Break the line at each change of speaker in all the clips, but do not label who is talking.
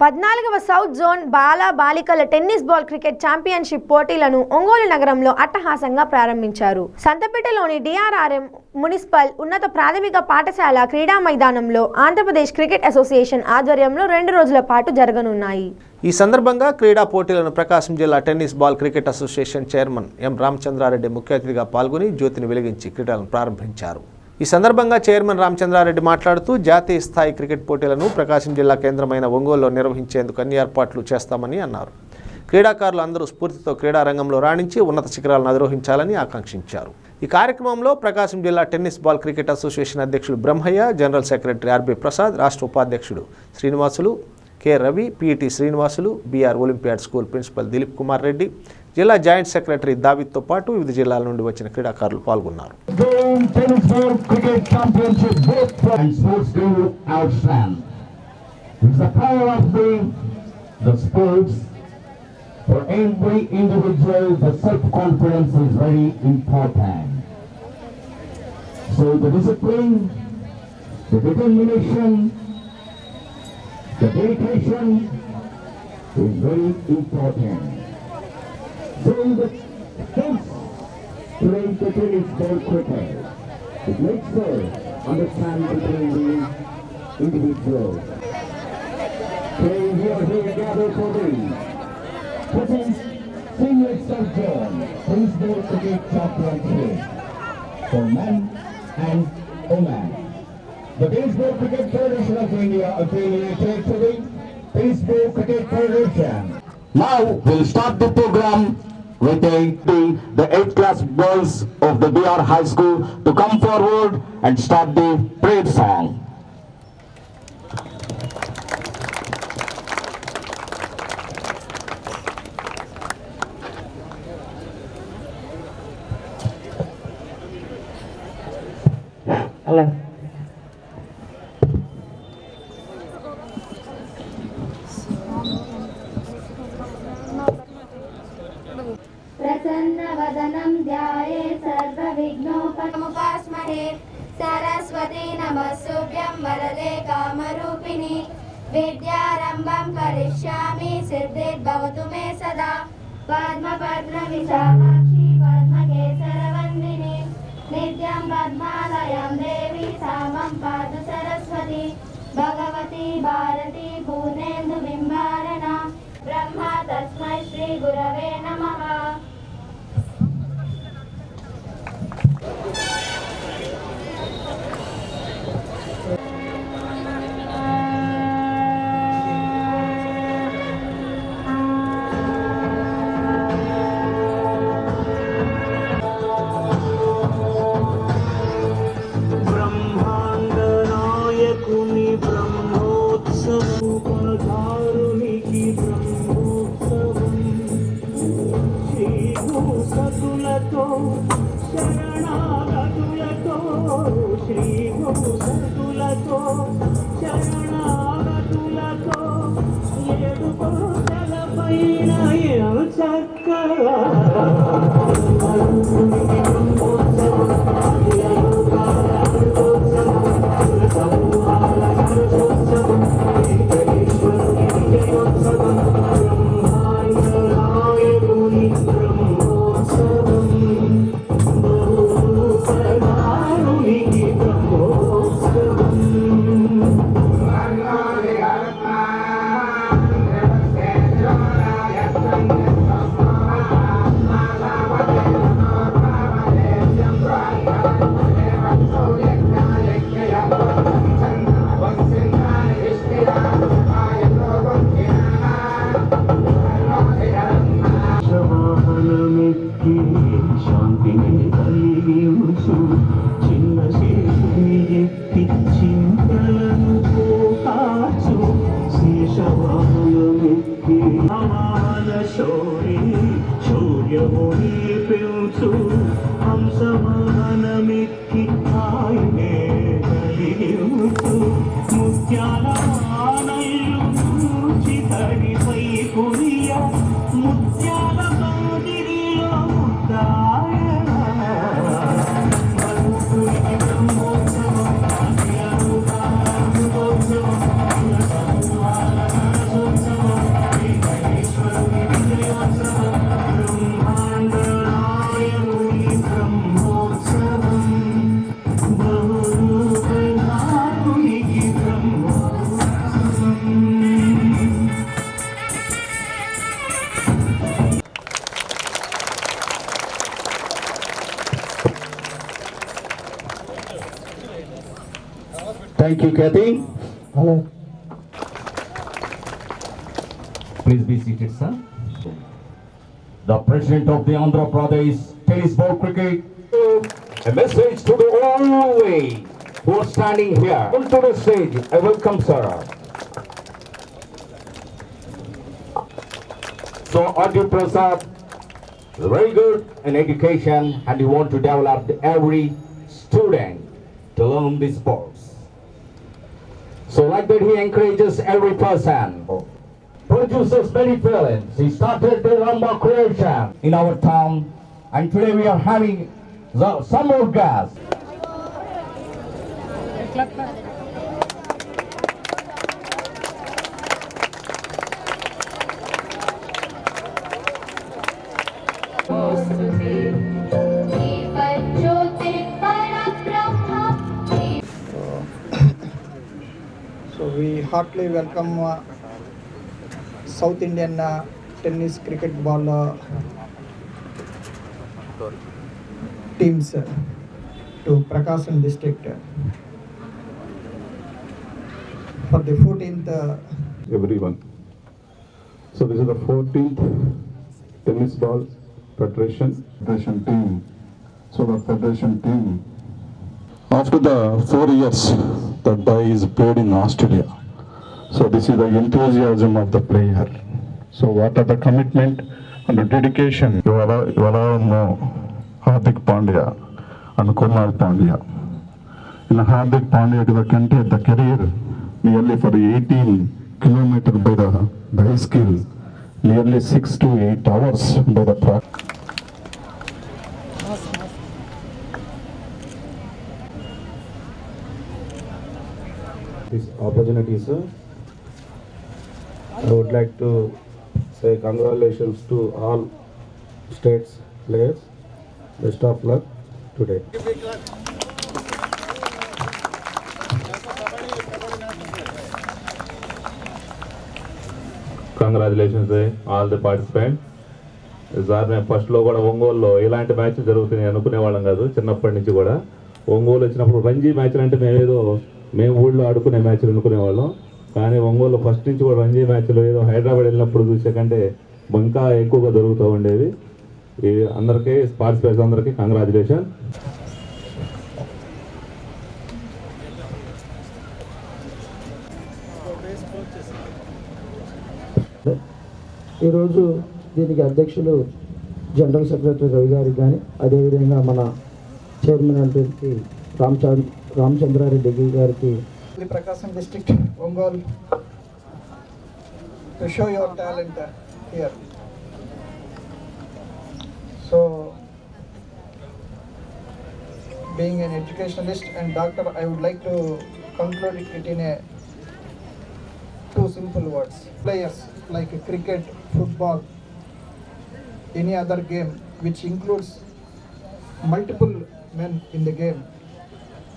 పద్నాలుగవ south zone బాల బాలికల టెన్నిస్ బాల్ క్రికెట్ ఛాంపియన్షిప్ పోటీలను ఒంగోలు నగరంలో అట్టహాసంగా ప్రారంభించారు. సంతపేటలోని డిఆర్ఆర్ఎం మున్సిపల్ ఉన్నత ప్రాథమిక పాఠశాల క్రీడా మైదానంలో ఆంధ్రప్రదేశ్ క్రికెట్ అసోసియేషన్ ఆధ్వర్యంలో రెండు రోజుల పాటు జరగనున్నాయి.
ఈ సందర్భంగా క్రీడా పోటీలను ప్రకాశం జిల్లా tennis ball cricket association chairman M Ramachandrareddy ముఖ్య అతిథిగా పాల్గొని జ్యోతిని వెలిగించి క్రీడలను ప్రారంభించారు. ఈ సందర్భంగా చైర్మన్ రామచంద్రారెడ్డి మాట్లాడుతూ జాతీయ స్థాయి క్రికెట్ పోటీలను ప్రకాశం జిల్లా కేంద్రమైన ఒంగోలులో నిర్వహించేందుకు అన్ని ఏర్పాట్లు చేస్తామని అన్నారు. క్రీడాకారులు అందరూ స్ఫూర్తితో క్రీడారంగంలో రాణించి ఉన్నత శిఖరాలను అధిరోహించాలని ఆకాంక్షించారు. ఈ కార్యక్రమంలో ప్రకాశం జిల్లా టెన్నిస్ బాల్ క్రికెట్ అసోసియేషన్ అధ్యక్షుడు Brahmaiah general secretary RB Prasad రాష్ట్ర ఉపాధ్యక్షుడు Srinivasulu K Ravi PET Srinivasulu BR Olympiad school principal Dilip Kumar Reddy జిల్లా జాయింట్ సెక్రటరీ దావిద్తో పాటు వివిధ జిల్లాల నుండి వచ్చిన క్రీడాకారులు పాల్గొన్నారు
Game Tennis World Cricket Championship both and sports do outstand. It's the power of the, the sports. For every individual, the self-confidence is very important. So the discipline, the determination, the dedication is very important. So the kids playing the tennis ball cricket. It makes her understand between the individuals. Playing here, here together for the British Senior Sub John Tennis Ball Cricket Championship for men and women. The Baseball Cricket Federation of India affiliated to the Baseball Cricket Federation. Now we'll start the program with the, the, the 8th class boys of the BR High School to come forward and start the parade song. Hello.
प्रसन्नवदनं ध्याये सर्वविघ्नोपमुपास्महे सरस्वती नमस्तुभ्यं वरदे कामरूपिणि विद्यारम्भं करिष्यामि सिद्धिर्भवतु मे सदा पद्मपद्मविशालाक्षि पद्मकेसरवन्दिनि नित्यं पद्मालयं देवी सामं पातु सरस्वती भगवती भारती पूर्णेन्दुबिम्बारणा ब्रह्मा तस्मै श्रीगुरवे नमः
బ్రహ్మోత్సవం కొనసారునికి బ్రహ్మోత్సవం శ్రీభూసతులతో శరణాగతులతో శ్రీభూసతులతో శరణాగతులతో ఏడు కోటలపైన చక్కగా
you, Kathy. Hello. Please be seated, sir. The President of the Andhra Pradesh Tennis Board Cricket. A message to the all way who are standing here. Come to the stage. I welcome, sir. So, Arjun Prasad, very good in education and you want to develop every student to learn this sports. Like that he encourages every person. Produces many talents. He started the Ramba creation in our town and today we are having the summer gas.
So we heartily welcome uh, South Indian uh, tennis cricket ball uh, teams uh, to Prakasam district uh, for the 14th uh,
everyone. So this is the 14th tennis ball federation. Federation team. So the federation team. After the four years, the die is played in Australia. So this is the enthusiasm of the player. So what are the commitment and the dedication? You all, you all know Hardik Pandya and Kunal Pandya. In Hardik Pandya, to the country, the career nearly for 18 kilometer by the bicycle, nearly 6 to 8 hours by the
pract office opportunities I would like to say congratulations to all states players best of luck today
congratulations all the participant sir మేము ఫస్ట్లో కూడా ఒంగోలులో ఇలాంటి మ్యాచ్లు జరుగుతున్నాయి అనుకునే వాళ్ళం కాదు చిన్నప్పటి నుంచి కూడా. ఒంగోలు వచ్చినప్పుడు రంజీ మ్యాచ్లు అంటే మేమేదో మేము ఊళ్ళో ఆడుకునే మ్యాచ్లు అనుకునేవాళ్ళం. కానీ ఒంగోలు ఫస్ట్ నుంచి కూడా రంజీ మ్యాచ్లో ఏదో హైదరాబాద్ వెళ్ళినప్పుడు చూసే కంటే ఇంకా ఎక్కువగా దొరుకుతూ ఉండేవి ఈ అందరికీ పార్టిసిపేట్స్ అందరికీ కంగ్రాచులేషన్
ఈరోజు దీనికి అధ్యక్షులు జనరల్ సెక్రటరీ రవి గారికి కానీ అదేవిధంగా మన చైర్మన్ అంటే రామచంద్ర రామచంద్రారెడ్డి గారికి
the Prakasam district Ongol to show your talent uh, here. So, being an educationalist and doctor, I would like to conclude it in a two simple words. Players like cricket, football, any other game which includes multiple men in the game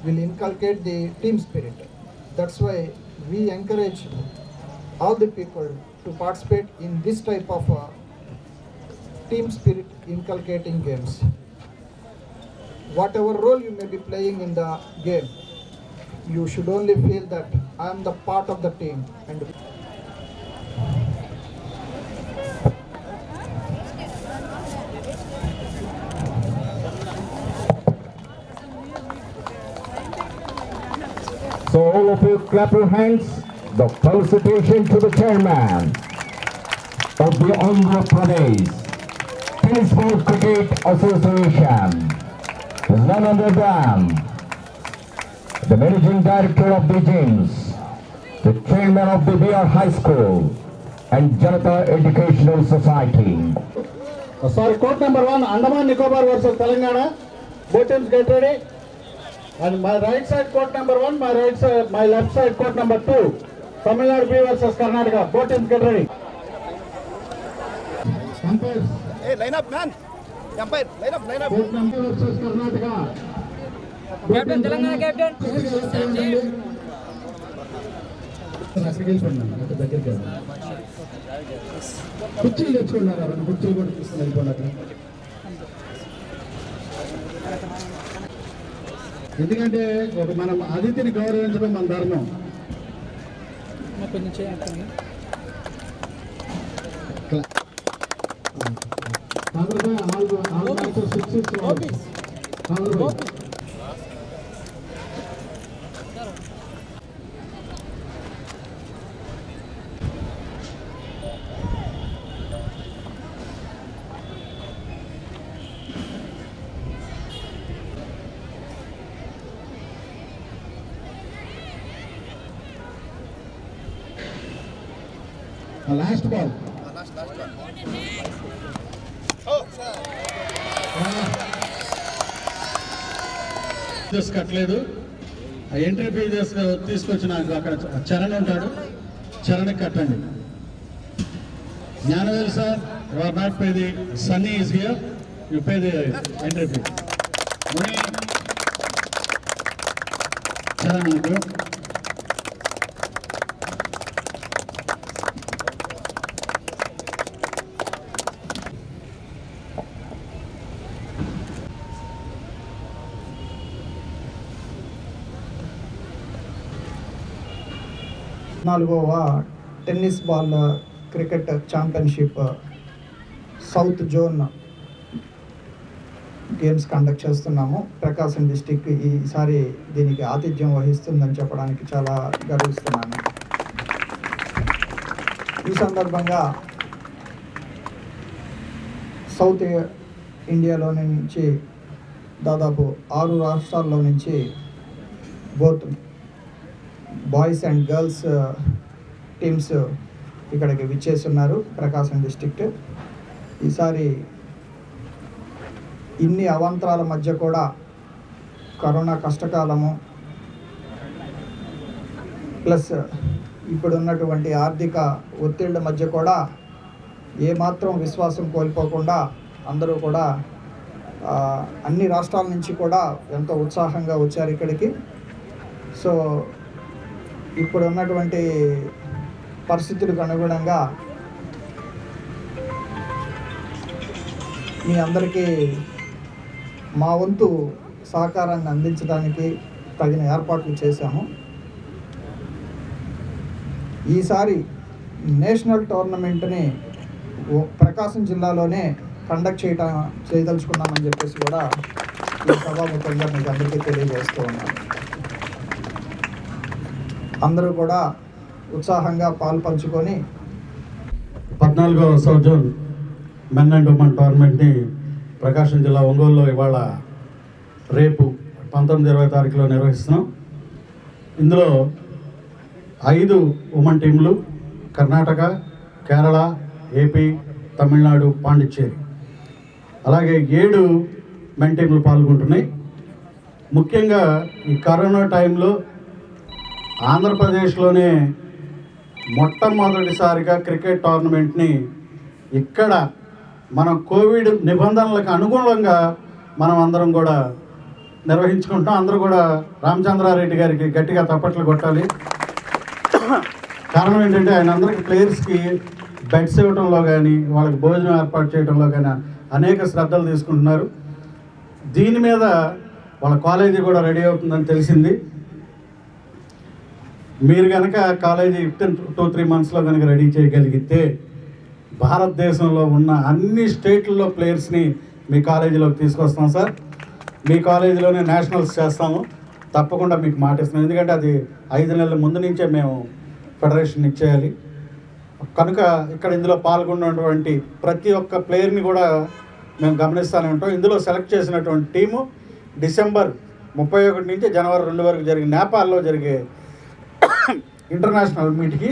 will inculcate the team spirit. That's why we encourage all the people to participate in this type of uh, team spirit inculcating games. Whatever role you may be playing in the game, you should only feel that I am the part of the team and
So all of you clap your hands. The felicitation to the chairman of the Andhra Pradesh Tennis Ball Cricket Association. other than the managing director of the gyms, the chairman of the BR High School, and Janata Educational Society.
Uh, sorry, court number one, Andaman Nicobar versus Telangana. Both teams get ready. And my right side court number one, my right side, my left side court number two. Tamil Nadu B versus Karnataka. Both teams get ready. Umpires. Hey, line up, man. Umpire, line up, line up. Court number versus Karnataka. Captain, Telangana captain. కుర్చీలు తెచ్చుకున్నారు రెండు కుర్చీలు కూడా తీసుకుని వెళ్ళిపోయినట్లు
ఎందుకంటే ఒక మనం అతిథిని గౌరవించడం మన ధర్మం. Congrats all all successful congrats last ball కట్టలేదు ఆ ఎంట్రీ ఫీజెస్ తీసుకొచ్చి నాకు అక్కడ చరణ్ ఉంటాడు. చరణ్ కట్టండి. Gnanavel sir you are not pay the sunny is here you pay the entry fee Charan పద్నాలుగవ
నాలుగవ tennis ball cricket championship south zone games conduct చేస్తున్నాము. ప్రకాశం డిస్టిక్ ఈసారి దీనికి ఆతిథ్యం వహిస్తుందని చెప్పడానికి చాలా గర్విస్తున్నాను. ఈ సందర్భంగా సౌత్ ఇండియాలో నుంచి దాదాపు ఆరు రాష్ట్రాల్లో నుంచి both boys and girls teams ఇక్కడికి విచ్చేస్తున్నారు ప్రకాశం డిస్ట్రిక్ట్. ఈసారి ఇన్ని అవాంతరాల మధ్య కూడా కరోనా కష్టకాలము ప్లస్ ఇప్పుడున్నటువంటి ఆర్థిక ఒత్తిళ్ళ మధ్య కూడా ఏమాత్రం విశ్వాసం కోల్పోకుండా అందరూ కూడా అన్ని రాష్ట్రాల నుంచి కూడా ఎంతో ఉత్సాహంగా వచ్చారు ఇక్కడికి. సో ఇప్పుడు ఉన్నటువంటి పరిస్థితులకు అనుగుణంగా మీ అందరికీ మా వంతు సహకారాన్ని అందించడానికి తగిన ఏర్పాట్లు చేశాము. ఈసారి నేషనల్ టోర్నమెంట్ని ప్రకాశం జిల్లాలోనే కండక్ట్ చేయటం చేయదలుచుకున్నామని చెప్పేసి కూడా ఈ సభాముఖంగా మీకు అందరికీ తెలియజేస్తూ ఉన్నాను. అందరూ కూడా ఉత్సాహంగా పాలు పంచుకొని
పద్నాలుగవ సంవత్సరం మెన్ అండ్ ఉమెన్ టోర్నమెంట్ని ప్రకాశం జిల్లా ఒంగోలులో ఇవాళ రేపు పంతొమ్మిది ఇరవై తారీఖులో నిర్వహిస్తున్నాం. ఇందులో ఐదు ఉమెన్ టీంలు కర్ణాటక కేరళ ఏపీ తమిళనాడు పాండిచ్చేరి. అలాగే ఏడు మెన్ టీంలు పాల్గొంటున్నాయి. ముఖ్యంగా ఈ కరోనా టైంలో ఆంధ్రప్రదేశ్లోనే మొట్టమొదటిసారిగా క్రికెట్ టోర్నమెంట్ని ఇక్కడ మనం కోవిడ్ నిబంధనలకు అనుగుణంగా మనం అందరం కూడా నిర్వహించుకుంటాం. అందరూ కూడా రామచంద్రారెడ్డి గారికి గట్టిగా తప్పట్లు కొట్టాలి. కారణం ఏంటంటే ఆయన అందరికి ప్లేయర్స్కి బెడ్స్ ఇవ్వడంలో కానీ వాళ్ళకి భోజనం ఏర్పాటు చేయడంలో కానీ అనేక శ్రద్ధలు తీసుకుంటున్నారు. దీని మీద వాళ్ళ కాలేజీ కూడా రెడీ అవుతుందని తెలిసింది. మీరు కనుక కాలేజీ విత్ టూ త్రీ మంత్స్లో కనుక రెడీ చేయగలిగితే భారతదేశంలో ఉన్న అన్ని స్టేట్లలో ప్లేయర్స్ని మీ కాలేజీలోకి తీసుకొస్తాం సార్. మీ కాలేజీలోనే నేషనల్స్ చేస్తాము. తప్పకుండా మీకు మాటిస్తాం. ఎందుకంటే అది ఐదు నెలల ముందు నుంచే మేము ఫెడరేషన్ ఇచ్చేయాలి. కనుక ఇక్కడ ఇందులో పాల్గొన్నటువంటి ప్రతి ఒక్క ప్లేయర్ని కూడా మేము గమనిస్తూనే ఉంటాం. ఇందులో సెలెక్ట్ చేసినటువంటి టీము డిసెంబర్ ముప్పై ఒకటి నుంచి జనవరి రెండు వరకు జరిగే నేపాల్లో జరిగే ఇంటర్నేషనల్ మీట్కి